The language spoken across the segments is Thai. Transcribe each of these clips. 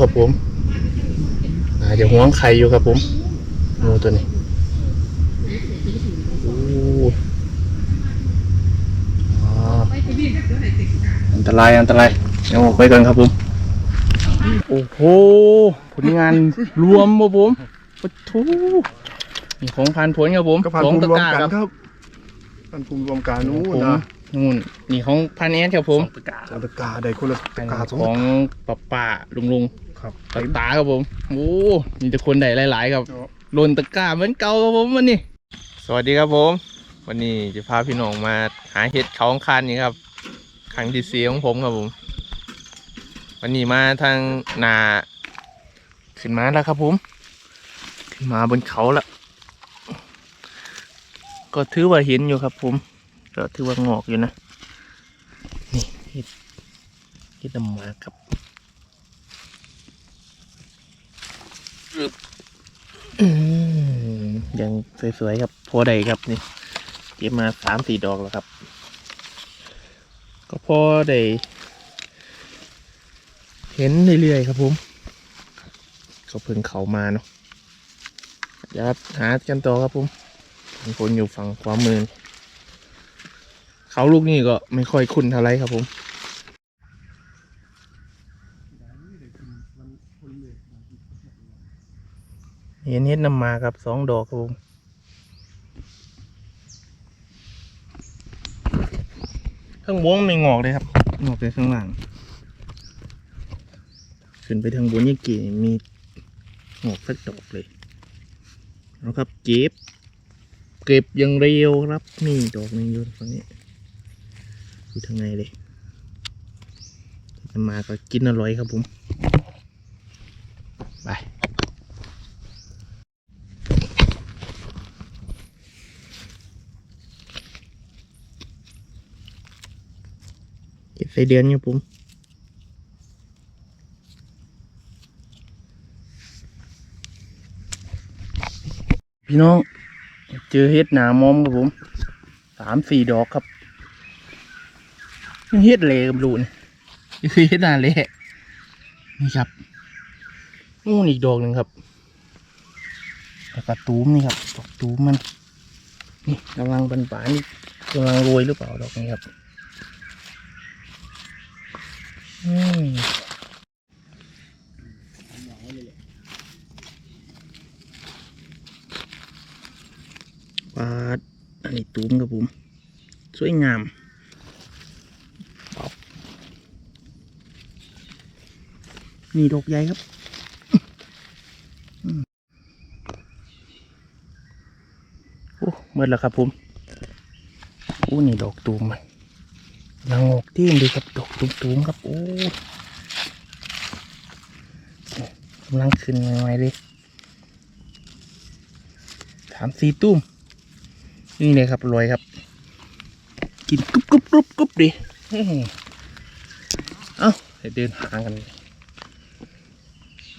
ครับผมอ่าจะห่วงไข่อยู่ครับผมงูตัวนี้โอ้อ๋ออันตรายอันตรายเดี๋ยวออกไปกันครับผม โอ้โหผลงานรวมครับผมปะทูนี่ของพันผลครับผมก็ผ่านสองภูมิตะรวมกร้ากันครับครับผ่านภูมิรวมกันนู้นผมนะนู่นนี่ของพันแอนครับผมสองตะกร้าได้คนละตะกร้าสองของตะกร้าป้าป้าลุงลุง ครับตาตาครับผมโอ้มีแต่คนใดหลาย ๆ ครับเนาะโลนตะกร้าเหมือนเก่าครับผมวันนี้ สวัสดีครับผม วันนี้จะพาพี่น้องมาหาเห็ดเขาคานนี่ครับครั้งที่สี่ของผมครับผม วันนี้มาทางนาขึ้นมาแล้วครับผม ขึ้นมาบนเขาแล้วก็ถือว่าเห็นอยู่ครับผม ก็ถือว่างอกอยู่นะ นี่เห็ดเห็ดดำหมากครับ อืมยังสวยๆครับพอได้ครับนี่เก็บมาสามสี่ดอกแล้วครับ ก็พอได้เห็นเรื่อยๆครับผมเขาเพิ่งเขามาเนาะเดี๋ยวหากันต่อครับผมคนอยู่ฝั่งขวามือเขาลูกนี่ก็ไม่ค่อยคุ้นเท่าไรครับผม เห็นเห็ดน้ำมาครับสองดอกครับผมข้างบนไม่งอกเลยครับ งอกแต่ข้างล่าง ขึ้นไปทางบนยังกี่มีงอกสักดอกเลยแล้วครับเก็บ เก็บอยังเร็วครับนี่ดอกหนึงอยู่ฝั่งนี้อยู่ทางในเลยน้ำมาก็กินอร่อยครับผม ไป เก็บไส้เดือนอยู่ผมพี่น้อง เจอเห็ดหนามอมครับผมสามสี่ดอกครับนี่เห็ดเหลกับลูกนี่นี่คือเห็ดหนาเละนี่ครับนู่นอีกดอกหนึ่งครับแล้วก็ตูมนี่ครับดอกตูมมัน นี่กำลังบานบานๆนี่กำลังโรยหรือเปล่าดอกนี้ครับ อืมปาดอันนี้ตูมครับผม สวยงามนี่ดอกใหญ่ครับโอ้เมื่อแล้วครับผมโอ้นี่ดอกตูมมัน นางอกที่ดูกับดอกตุ้มๆครับโอ้กำลังขึ้นใหม่ๆเลยสามสี่ตุ้มนี่เลยครับรวยครับ กินกรุบกรุบกรุบกรุบดิอื้ออเอ้าเดินหางกัน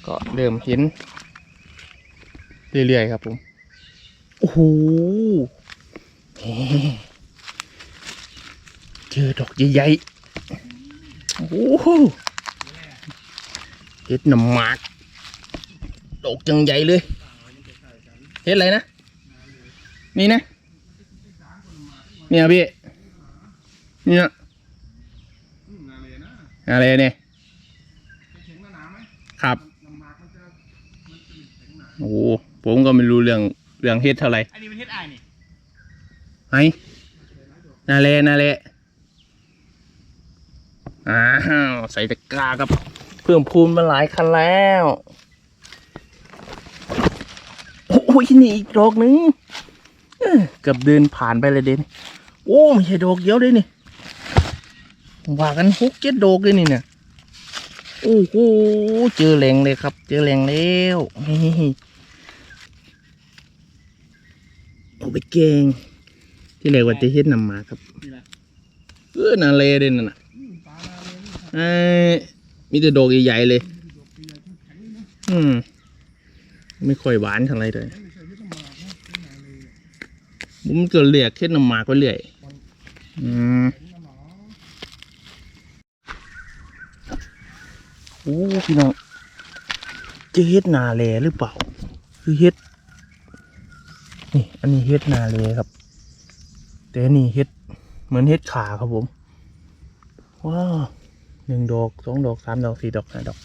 ก็เริ่มเห็น เรื่อยๆครับผม โอ้โห เจอดอกใหญ่ๆ โอ้โหเห็ดน้ำหมากดอกจังใหญ่เลย เห็ดอะไรนะ นี่นะ เนี่ยพี่ เนี่ยอะไรเนี่ยครับ โอ้โหผมก็ไม่รู้เรื่องเรื่องเฮ็ดเท่าไหร่อันนี้เป็นเฮ็ดอายนี่ไอ้นาเลนาเล อ้าวใส่ตะกร้าครับ เพิ่มพูนมาหลายคันแล้ว โอ้ยนี่อีกดอกหนึงเอ้อเกือบเดินผ่านไปเลยเด่นโอ้ไม่ใช่ดอกเดียวเลยนี่ว่ากันหกเจ็ดดอกเลยนี่เนี่ยโอ้โหเจอแหล่งเลยครับ เจอแหล่งแล้วนี่เอาไปเก่งที่เรียกว่าจะเฮ็ดนำมาครับนี่แหละเออนาเลเด่นน่ะ ไอ้มีแต่ดอกใหญ่ๆเลย อืม ไม่ค่อยหวานเท่าไรเลยผมก็เรียกเฮ็ดน้ำหมากไปเรื่อย อืมโอ้พี่น้องจะเฮ็ดนาเลหรือเปล่า คือเฮ็ด นี่ อันนี้เฮ็ดนาเลครับ แต่นนี่เฮ็ด เหมือนเฮ็ดขาครับผม ว้าว หนึ่งดอกสองดอกสามดอกสี่ดอกห้าดอก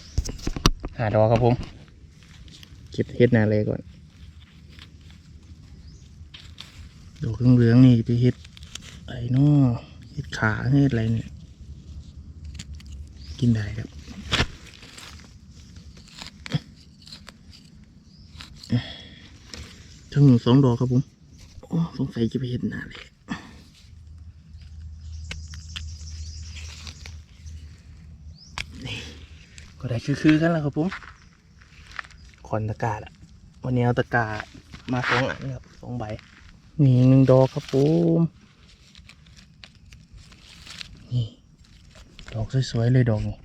ห้าดอกครับผมเก็บเฮ็ดนาเลยก่อนดอกเหลืองๆนี่ไปเฮ็ดไอ้น้อเฮ็ดขาเฮ็ดอะไรเนี่ยกินได้ครับทั้งสองดอกครับผมโอ้สงสัยจะไปเห็นหน้าเลยนี่ก็ได้ คือๆกันแล้วครับผมคอนตะกร้าละวันนี้เอาตะกร้ามาสองอันครับสองใบนี่หนึ่งดอกครับผมนี่ดอกสวยๆเลยดอกนี่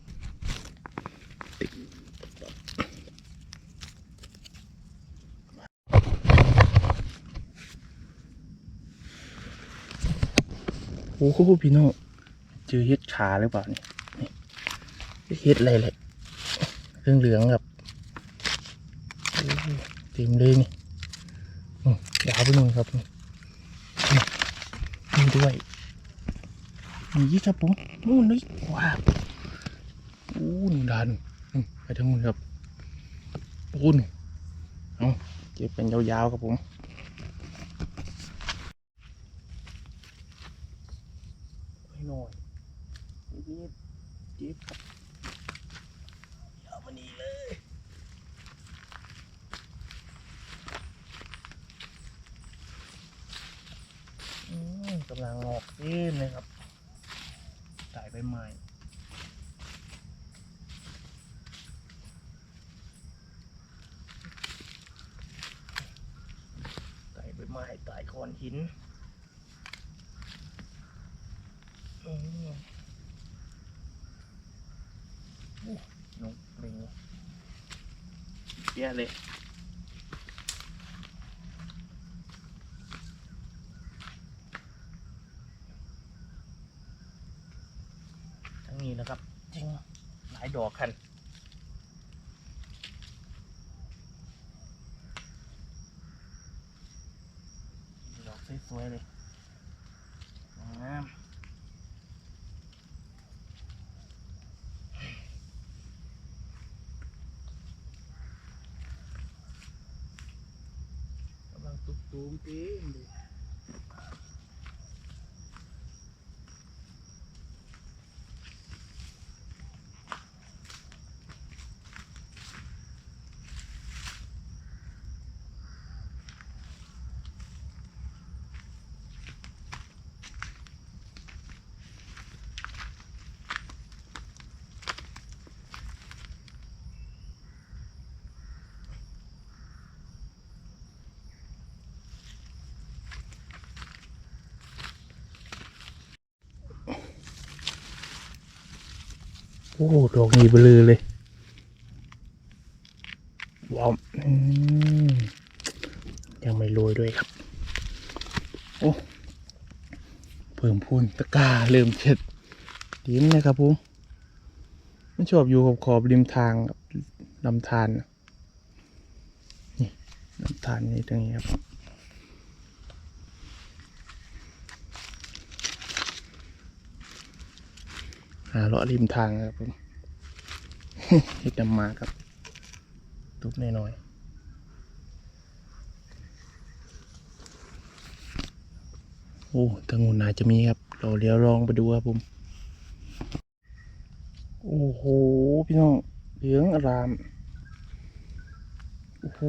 โอ้โหพี่น้องเจอเห็ดขาหรือเปล่านี่นี่เห็ดอะไรเลย เรื่องเหลืองๆกับต็มเลยนี่ยาวไปหน่อยครับนี่ด้วยนี่ครับผมนู่นเลยว้าวอู้หนูดันไปทางนู้นครับโอ้หนูเอาเก็บเป็นยาวๆครับผม ให้หน่อยนี่เจ็บครับเอามานี่เลยอืมกำลังงอกเต็มเลยครับสายใบไม้ไต่ใบไม้ไต่คอนหินอืม นกปลิง แย่เลย ทั้งนี้นะครับ จริง หลายดอกคัน ดอกสวยๆเลยงาม กำลัง ตุก อ้ดอกนี้เบลือเลยว้าวยังไม่โรยด้วยครับ โอ้เพิ่มพูนตะกร้าเริ่มเช็ดดิ้นเลยครับผมมันชอบอยู่กับขอบริมทางลำธารนี่ลำธารนี่ตรงนี้ครับ หาเลาะริมทางครับผมเห็ดดำมาครับตุบน้อยๆโอ้ทางนู้นน่าจะมีครับ เราเลี้ยวลองไปดูครับผม โอ้โห พี่น้อง เหลืองอาราม โอ้โห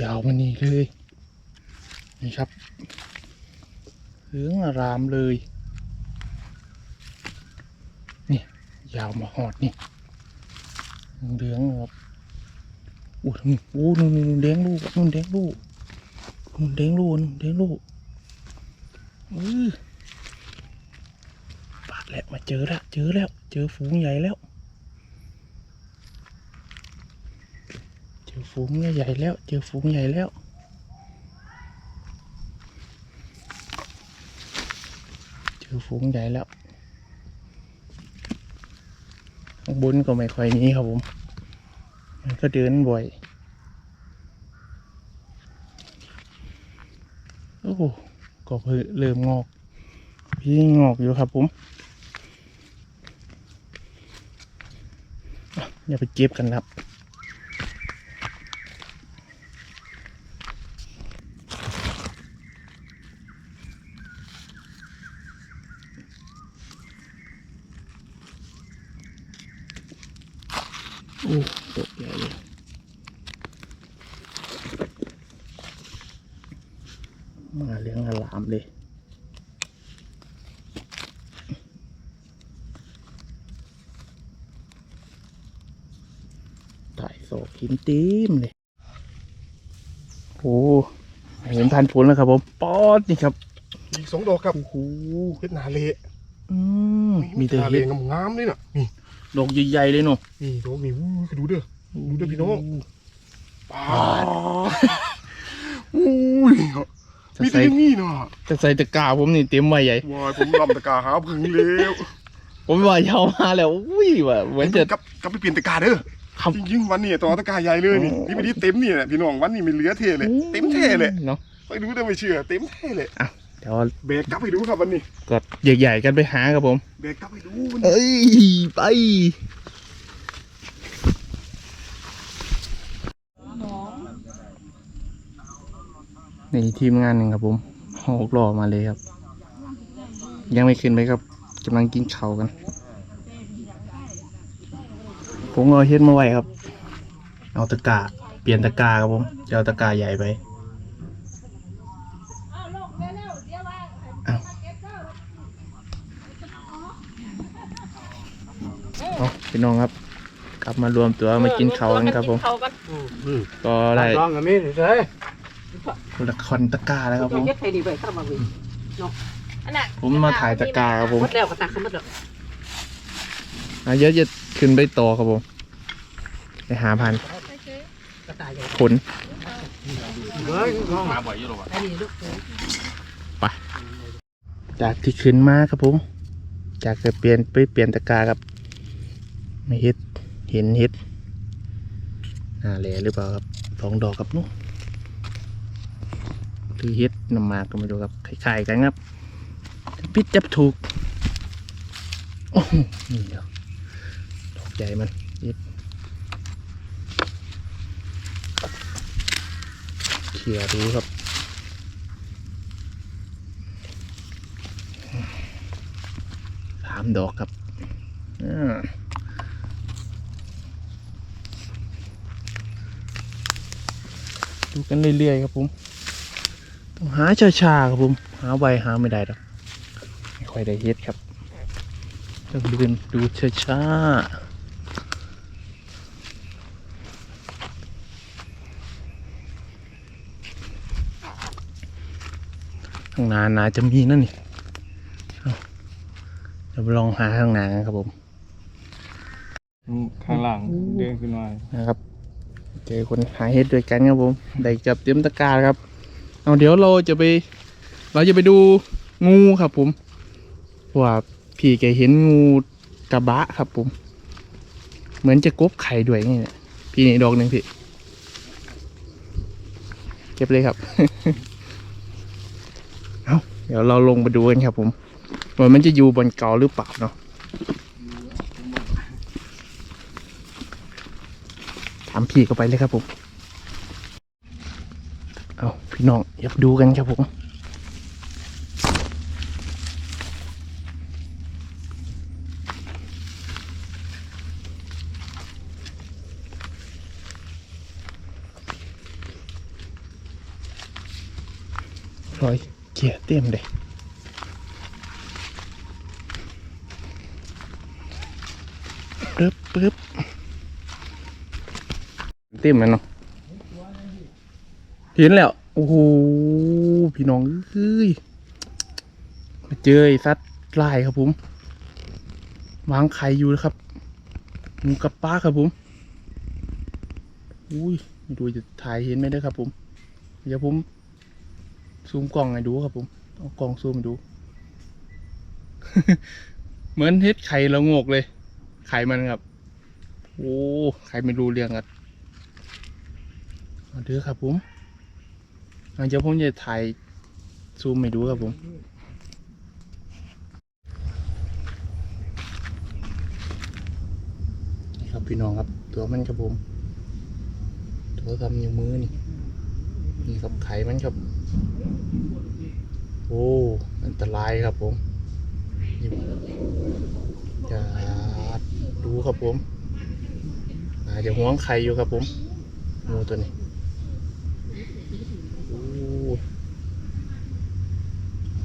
ยาวมานี่เลย นี่ครับ เหลืองอารามเลย ยาวมาหอดนี่เหลืองครับโอ้โหนู่นนู่นแดงลูกนู่นแดงลูกนู่นแดงลูกนู่นแดงลูกอือปาดแล้วมาเจอแล้วเจอแล้ว เจอฝูงใหญ่แล้ว เจอฝูงใหญ่แล้ว เจอฝูงใหญ่แล้วเจอฝูงใหญ่แล้ว ข้าง บนก็ไม่ค่อยมีครับผม มันก็เดินบ่อย โอ้ก็เพิ่เริ่มงอก พี่งอกอยู่ครับผมอะอย่าไปเก็บกันครับ โอ้ตกใหญ่เลยมาเลี้ยงอลามเลยถ่ายโศกหินตีมเลยโอ้เห็นพันผลแล้วครับผมป๊อดนี่ครับอีกสองดอกครับโอ้โหเฮ็ดหนาเละอืมมีแต่หนาเห็เละดงามๆเลยน่ะนี่ดอกใหญ่ๆเลยเนาะนี่ดอกนี่อู้ ยดูเด้อดูเด้อพี่น้องปาดอู้ยจะมีแต่ใส่อยังนี้เนาะจะใส่ตะกร้าผมนี่เต็มใบใหญ่วายผมลำตะกาหาพึ่งแล้วผมว่าเยาวมาแล้วอุ้ยว่ะเหมือนจะกลับกลับไปเปลี่ยนตะกาเด้อครับจริงๆวันนี้ต้องเอาตะกาใหญ่เลยนี่โอ้นี่ไม่ได้เต็มนี่แหละพี่น้องวันนี้ไม่เหลือเทเลยเต็มเทเลยเนาะไปดูได้ไม่เชื่อเต็มเทเลยเดี๋ยวเบรกกลับไปดูครับวันนี้กดใหญ่ๆกันไปหาครับผมเบรกกลับไปดูวันนี้เอ้ยไป นี่ทีมงานหนึ่งครับผมหกล้อมาเลยครับ ยังไม่ขึ้นไปครับกำลังกินข้าวกัน ผมเอาเฮ็ดมาไว้ครับ เอาตะกร้าเปลี่ยนตะกร้าครับผมจะเอาตะกร้าใหญ่ไปเอาเอาพี่น้องครับ กลับมารวมตัวมากินข้าวกันครับผมเขากันก็ได้ร้องกับมีเฉยคน ละคอนตะกร้าแล้วครับผมเย็ดไทยดีไปเข้ามาวิ่งเนาะอันน่ะผมมาถ่ายตะกร้าครับผม หมดแล้วก็ตักขึ้นหมดแล้วอะเยอะจะขึ้นไปต่อครับผมไปหาพันกระต่ายใหญ่ผลเฮ้ยร้องอันนี้ลูกจากที่ขึ้นมาครับผม จากจะเปลี่ยนไปเปลี่ยนตะกร้าครับไม่เฮ็ดเห็นเฮ็ดอ่าแหล่หรือเปล่าครับสองดอกครับนุ๊ หรือเฮ็ดนำมาก็ไม่รู้ครับคล้ายๆกันครับพิษจับถูกโอ้โหนี่เดียวดอกใหญ่มันเฮ็ดเขี่ยดูครับสามดอกครับอ่าดูกันเรื่อยๆครับผม ต้องหาช้าๆครับผม หาไวหาไม่ได้หรอกไม่ค่อยได้เฮ็ดครับ ต้องเดินดูช้าๆข้างหน้านาจะมีนั่นนี่เดี๋ยวไปลองหาข้างหน้ากันครับผม ข้างหลังเดินขึ้นมานะครับ เจอคนหาเห็ดด้วยกันครับผม ได้จับเต็มตะกร้าครับ เอาเดี๋ยวเราจะไป เราจะไปดูงูครับผมว่าพี่แกเห็นงูกระบะครับผม เหมือนจะกบไข่ด้วยนี่แหละพี่นี่ดอกหนึ่งพี่ เก็บเลยครับ เอาเดี๋ยวเราลงมาดูกันครับผมว่ามันจะอยู่บนเกาหรือเปล่าเนาะถามพี่ก็ไปเลยครับผม พี่น้องอยากดูกันครับผมรอยเกียร์เต็มเลยปึ๊บปึ๊บเต็มแล้วเนาะเห็นแล้ว โอ้โหพี่น้องเอ้ยมาเจอไอ้สัตว์ลายครับผมวางไข่อยู่นะครับหมูกับป้าครับผมอุ้ยไม่ดูจะถ่ายเห็นไหมเด้ครับ ผม เดี๋ยวผมซูมกล้องให้ดูครับผมเอากล้องซูมดู เหมือนเฮ็ดไข่ละงกเลย ไข่มันครับ โอ้ใครไม่รู้เรื่องอะเอาเด้อครับผม เดี๋ยวผมจะถ่ายซูมให้ดูครับผมนี่ครับพี่น้องครับ ตัวมันครับผม ตัวทำนิ้วมือนี่นี่ครับไข่มันครับ โอ้อันตรายครับผมนี่จะดูครับผมอาจจะห่วงไข่อยู่ครับผมงูตัวนี้โอ้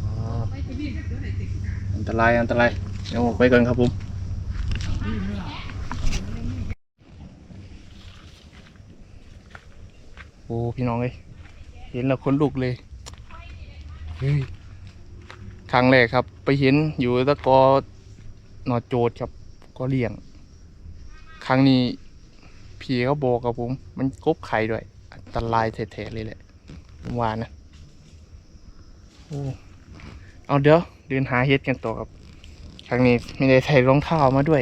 อ่าอั นตรายอันตรายเดี๋ยวไปก่อนครับผมโอ้พี่น้องเอ้ยเห็นแล้วขนลุกเลยเฮ้ยครั้งแรกครับ ไปเห็นอยู่ตะกอหนอโจดครับก็เลี้ยง ครั้งนี้พี่เขาบอกกับผม มันกบไข่ด้วย อันตรายแท้ๆเลยแหละว่านะโอ้เอาเดี๋ยว เดินหาเฮ็ดกันต่อครับครั้งนี้ไม่ได้ใส่รองเท้ามาด้วย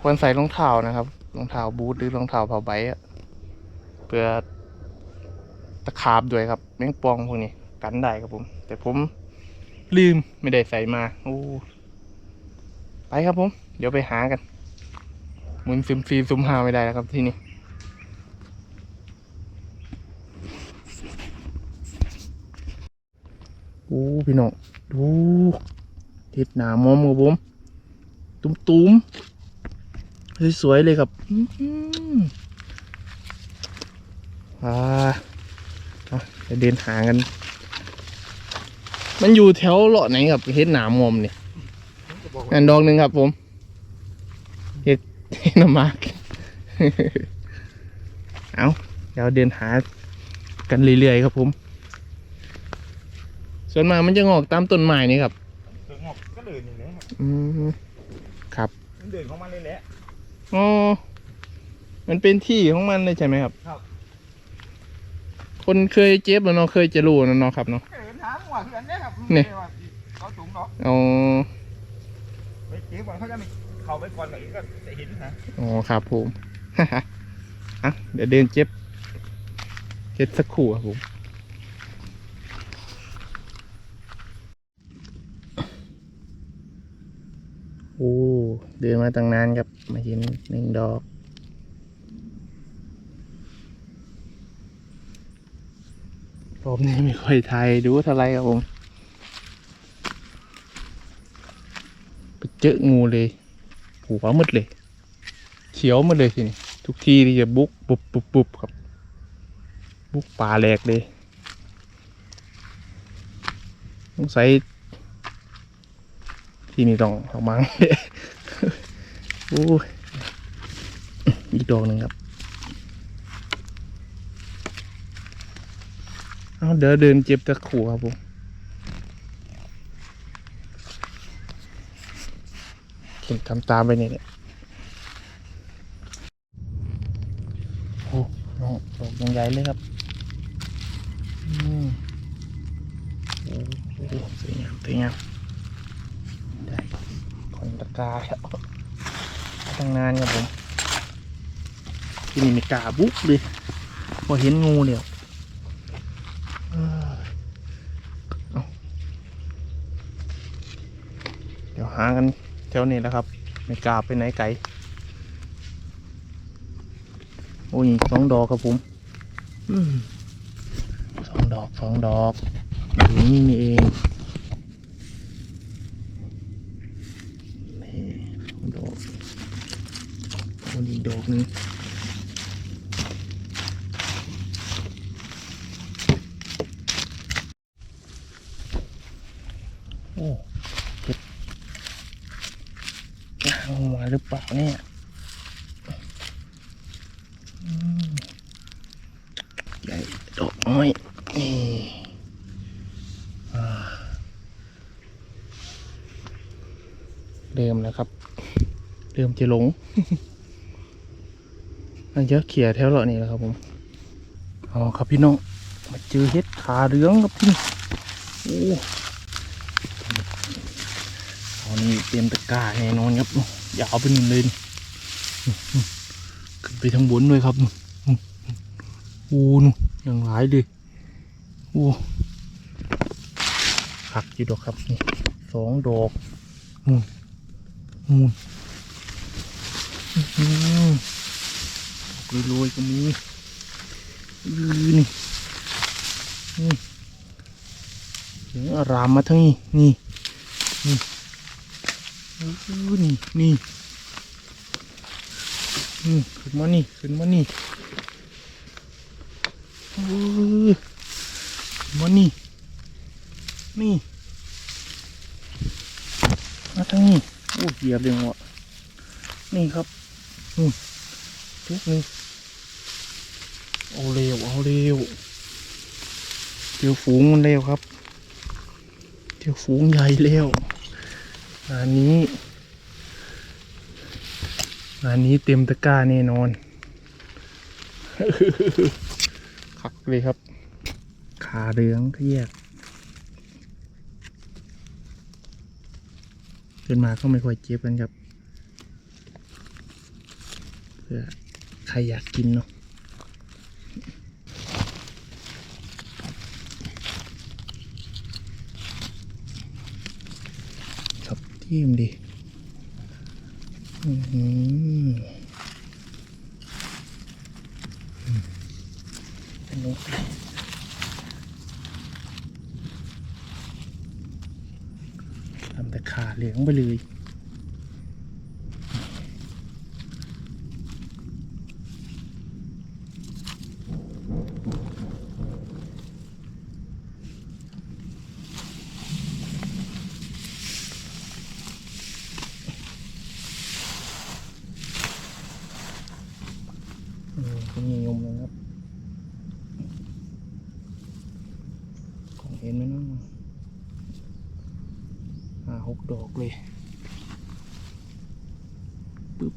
ควรใส่รองเท้านะครับรองเท้าบูทหรือรองเท้าผ้าใบอะเพื่อตะขาบด้วยครับแมงปองพวกนี้กันได้ครับผม แต่ผมลืมไม่ได้ใส่มาโอ้ไปครับผม เดี๋ยวไปหากัน หมุนซึมซีซุมหาไม่ได้แล้วครับที่นี่ โอ้พี่น้องดูเห็ดหนามอมครับผม ตุ้มๆสวยๆเลยครับอื้มอาเอาไปเดินหากัน มันอยู่แถวเลาะไหนครับเฮ็ดหนามอมเนี่ยอันดอกหนึ่งครับผมเฮ็ดเฮ็ดน้ำมากเอาเดี๋ยวเดินหากันเรื่อยๆครับผม ส่วนมากมันจะงอกตามต้นไม้นี่ครับถึงหอกก็เดินอย่างนี้ครับอืมครับมันเดินของมันเลยแหละ อ๋อมันเป็นที่ของมันเลยใช่ไหมครับ ครับ คนเคยเจ็บแล้วเนาะเคยจะรู้แล้วเนาะครับเนาะ เดินทางว่าคืออันเนี้ยครับนี่ไม่ว่าเขาสูงหรอกอ๋อไปเจ๊ก่อนเขาจะมีเขาไปก่อนแบบนี้ก็จะเห็นนะอ๋อครับผม อะเดี๋ยวเดินเจ็บเจ็บสักครู่ครับผม โอ้เดินมาตั้งนานครับ มาเห็นหนึ่งดอกรอบนี้ไม่ค่อยไทยดูเท่าไรครับผม ไปเจองูเลยหัวหมดเลย เขียวหมดเลยทีนี้ทุกทีที่จะบุกปุบปุบปุบครับ บุกป่าแหลกเลยสงสัย ที่นี่ต้องเอามังโอ้อีกดอกหนึ่งครับเอาเดี๋ยวเดินเจ็บตะขู่ครับผมเข็นทำตามไปเนี่ยแหละโอ้น้องดอกยังใหญ่เลยครับอืมโอ้โหสวยงามสวยงาม กร้าครับตั้งนานครับผมที่นี่ไม่กล้าบุกเลยพอเห็นงูเนี่ยเอ้อเอาเดี๋ยวหากันแถวนี้แหล้วครับ ไม่กล้าไปไหนไกลโอ้ยสองดอกครับผมอืมสองดอกสองดอกอยู่นี่นี่เองนี่สองดอกโอีกดอกหนึงโอ้เก็บเอามาหรือเปล่าเนี่ยใหญ่ดอกน้อยเริ่มแล้วครับเริ่มจะหลงันเยอะเขี่ยแถวเหล่านี่แหละครับผมอ๋อครับพี่น้องมาเจอเห็ดขาเหลืองครับพี่โอ้เอานี่เตรียมตะกร้าแน่นอนครับยาวไปหนึ่งเลยนี่ขึ้นไปทางบนเลยครับนู่นนู่นโอ้นู่นอย่างหลายเลยโอ้หักอยู่ดอกครับนี่สองดอกนู่นนู่น โรวยๆก็มีนี่นี่เสียงอารามมาทั้งนี้นี่นี่นี่นี่นี่ขึ้นมานี่ขึ้นมานี่อู้ขึ้นมานี่นี่มาทั้งนี้โอ้เหยียบเลยวะนี่ครับนู่นทุกนี่ เอาเร็วเอาเร็วเจอฝูงมันเร็วครับเจอฝูงใหญ่เร็วงานนี้งานนี้เต็มตะกร้าแน่นอนคักเลยครับ ขาเหลืองก็แยกขึ้นมาก็ไม่ค่อยเจ็บกันครับเพื่อใครอยากกินเนาะ ครับทีมดีอืมทำแต่ขาเหลืองไปเลย อืมก็มียมเลยครับของเห็นไหมเนาะห้าหกดอกเลยปึ๊บ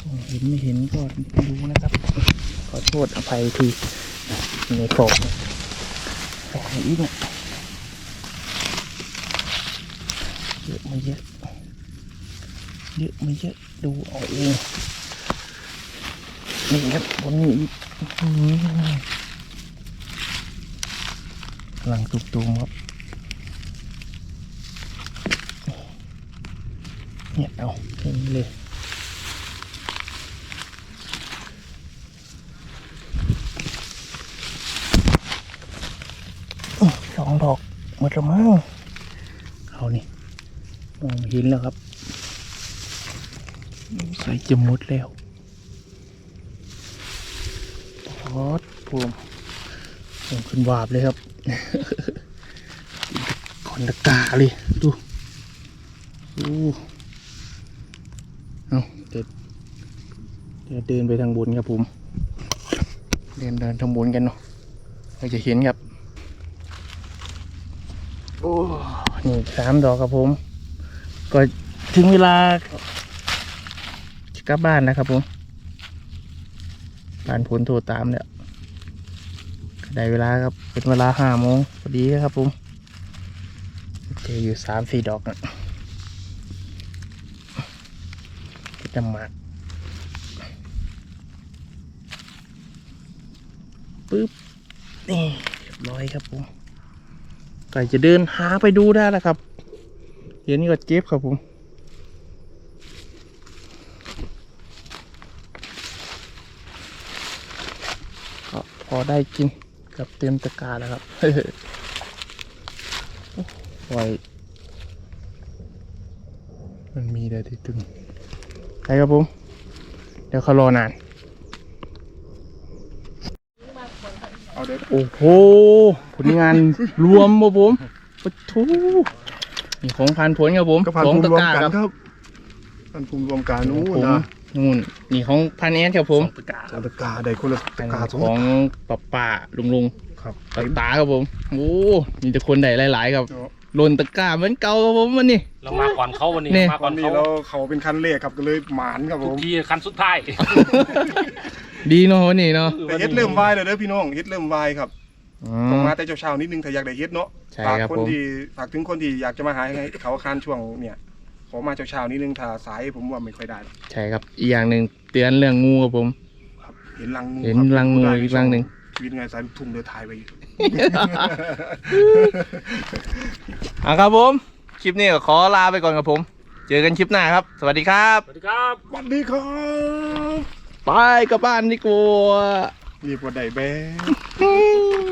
ของ เห็นไม่เห็นก็ดูนะครับ ขอโทษอภัยทีในฟอกไปหาอีกเนี่ยเยอะไม่เยอะเยอะไม่เยอะดูเอาเองนี่ครับบนนี้อีกอื้อหือกำลังตุกตูมครับเนี่ยเอาเห็นเลยอื้อสองดอกหม ดแล้วมั้งเอานี่มองเห็นแล้วครับ ใส่จะหมดแล้วพอดพวงผมขึ้นวาบเลยครับก่อนตะกาเลยดูดูเอาเดี๋ยวเดี๋ยวเดินไปทางบนครับผม เดินเดินทางบนกันเนาะเราจะเห็นครับ โอ้นี่สามดอกครับผม ก็ถึงเวลาจะกลับบ้านนะครับผมผ่านผลโทรตามเนี่ยได้เวลาครับ เป็นเวลาห้าโมงพอดีครับผมเจออยู่สามสี่ดอกนะจะหมักปึ๊บ นี่เรียบร้อยครับผม ไก่จะเดินหาไปดูได้แล้วครับเห็นก็เจ็บครับผมก็พอได้กินกับเต็มตะกร้าแล้วครับไว้มันมีแต่ที่ตึงใช่ครับผม เดี๋ยวเขารอนาน เอาเด็ด โอ้โห ผลงานรวมครับผมปะทูนี่ของพันผลครับผมก็ผ่านของภูมิตะรวมกร้ากันครับครับผ่านภูมิรวมกันนู้นผมนะนู่นนี่ของพันแอนครับผมสองตะกาได้คนละตะกาสอง ของป้าป้าลุงลุงครับตาตาครับผมโอ้มีแต่คนได้หลาย ๆ ครับเนาะหล่นตะกร้าเหมือนเก่าครับผมวันนี้ เรามาก่อนเขาวันนี้นี่ มาก่วัอนนนี้เขาเราเขาเป็นคันเลขครับก็เลยหมานครับผทุกม ทีคันสุดท้าย ดีเนาะวันนี้เนาะ แต่เฮ็ดเริ่มวายเลยเด้อพี่น้องเฮ็ดเริ่มวายครับอ๋ต้องอมาแต่เช้าๆนิดนึงถ้าอยากได้เฮ็ดเนาะใช่ฝากครับคนผม ที่ฝากถึงคนที่อยากจะมาหาให้เขาคานช่วงเนี่ยขอมาเช้าๆนิดนึงถ้าสายผมว่าไม่ค่อยได้หรอกใช่ครับอีกอย่างหนึ่งเตือนเรื่องงูครับผม ครับ เห็นรังงูเห็นครับรังงูได้อีกรังหนึ่ง ชีวิตไงสายลูกทุ่งเดือถ่ายไปอยู่อะครับผม คลิปนี้ก็ขอลาไปก่อนครับผม เจอกันคลิปหน้าครับ สวัสดีครับ สวัสดีครับ สวัสดีครับ ไปกลับบ้านดีกว่ารีบกว่าใดแบ๊อืม